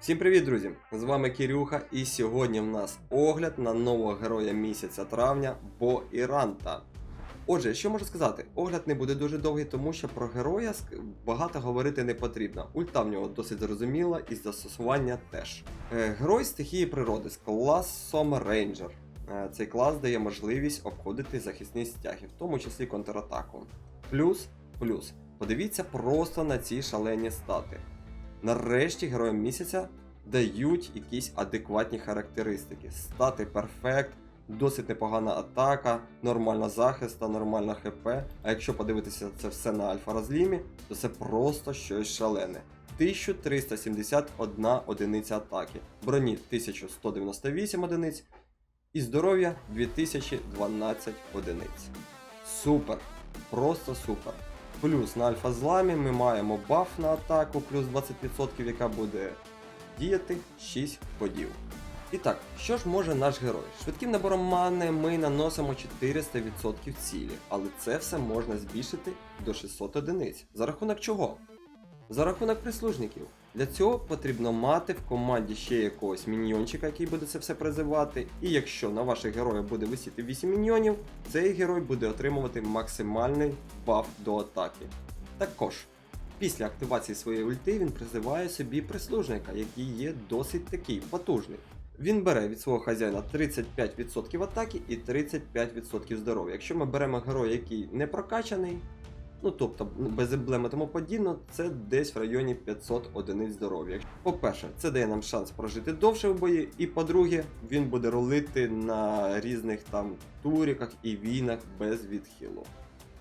Всім привіт, друзі! З вами Кирюха, і сьогодні в нас огляд на нового героя місяця травня Бо Іранта. Отже, що можу сказати? Огляд не буде дуже довгий, тому що про героя багато говорити не потрібно. Ульта в нього досить зрозуміла і застосування теж. Е, Герой стихії природи з класом Рейнджер. Е, Цей клас дає можливість обходити захисні стяги, в тому числі контратаку. Плюс, плюс, подивіться просто на ці шалені стати. Нарешті героям місяця дають якісь адекватні характеристики. Стати перфект, досить непогана атака, нормальна захист та нормальна ХП. А якщо подивитися це все на альфа розлімі, то це просто щось шалене. 1371 одиниця атаки, броні 1198 одиниць і здоров'я 2012 одиниць. Супер! Просто супер! Плюс на альфа зламі ми маємо баф на атаку плюс 20%, яка буде діяти 6 ходів. І так, що ж може наш герой? Швидким набором мани ми наносимо 400% цілі, але це все можна збільшити до 600 одиниць. За рахунок чого? За рахунок прислужників. Для цього потрібно мати в команді ще якогось міньйончика, який буде це все призивати. І якщо на ваших героїв буде висіти 8 міньйонів, цей герой буде отримувати максимальний баф до атаки. Також, після активації своєї ульти він призиває собі прислужника, який є досить такий потужний. Він бере від свого хазяїна 35% атаки і 35% здоров'я. Якщо ми беремо героя, який не прокачаний, ну тобто без емблеми тому подібно, це десь в районі 500 одиниць здоров'я. По-перше, це дає нам шанс прожити довше в бої, і по-друге, він буде рулити на різних там туріках і війнах без відхилу.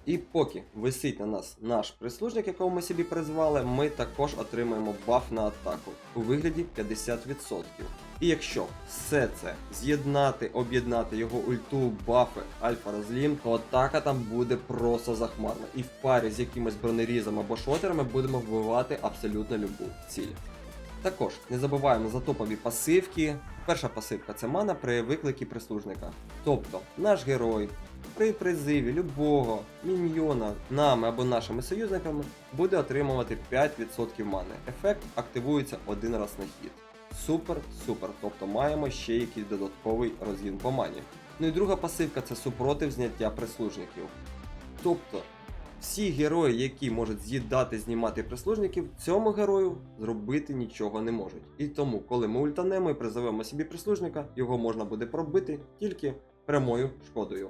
І поки висить на нас наш прислужник, якого ми собі призвали, ми також отримаємо баф на атаку у вигляді 50%. І якщо все це з'єднати, об'єднати його ульту, бафи, альфа розлім, то атака там буде просто захмарна. І в парі з якимось бронерізом або шотерами будемо вбивати абсолютно любу ціль. Також не забуваємо за топові пасивки. Перша пасивка це мана при викликі прислужника. Тобто наш герой при призиві любого міньйона нами або нашими союзниками буде отримувати 5% мани. Ефект активується один раз на хід. Супер, супер. Тобто маємо ще якийсь додатковий розгін по мані. Ну і друга пасивка це супротив зняття прислужників. Тобто, всі герої, які можуть з'їдати, знімати прислужників, цьому герою зробити нічого не можуть. І тому, коли ми ультанемо і призовемо собі прислужника, його можна буде пробити тільки прямою шкодою.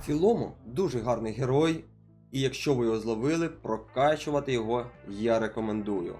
В цілому дуже гарний герой, і якщо ви його зловили, прокачувати його я рекомендую.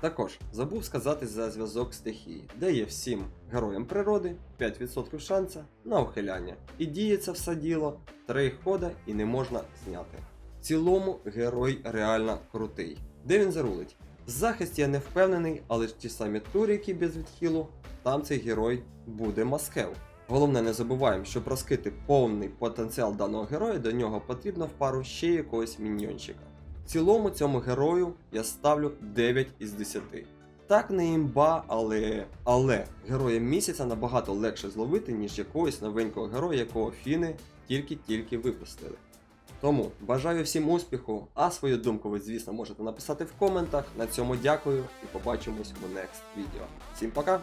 Також забув сказати за зв'язок стихії, де є всім героям природи 5% шанса на ухиляння. І діється все діло 3 хода і не можна зняти. В цілому герой реально крутий. Де він зарулить? В захисті я не впевнений, але ж ті самі туріки без відхилу, там цей герой буде маскел. Головне, не забуваємо, щоб розкрити повний потенціал даного героя, до нього потрібно в пару ще якогось міньйончика. В цілому цьому герою я ставлю 9 із 10. Так не імба, але. Але героя місяця набагато легше зловити, ніж якогось новенького героя, якого фіни тільки-тільки випустили. Тому бажаю всім успіху, а свою думку ви, звісно, можете написати в коментах. На цьому дякую і побачимось у next відео. Всім пока!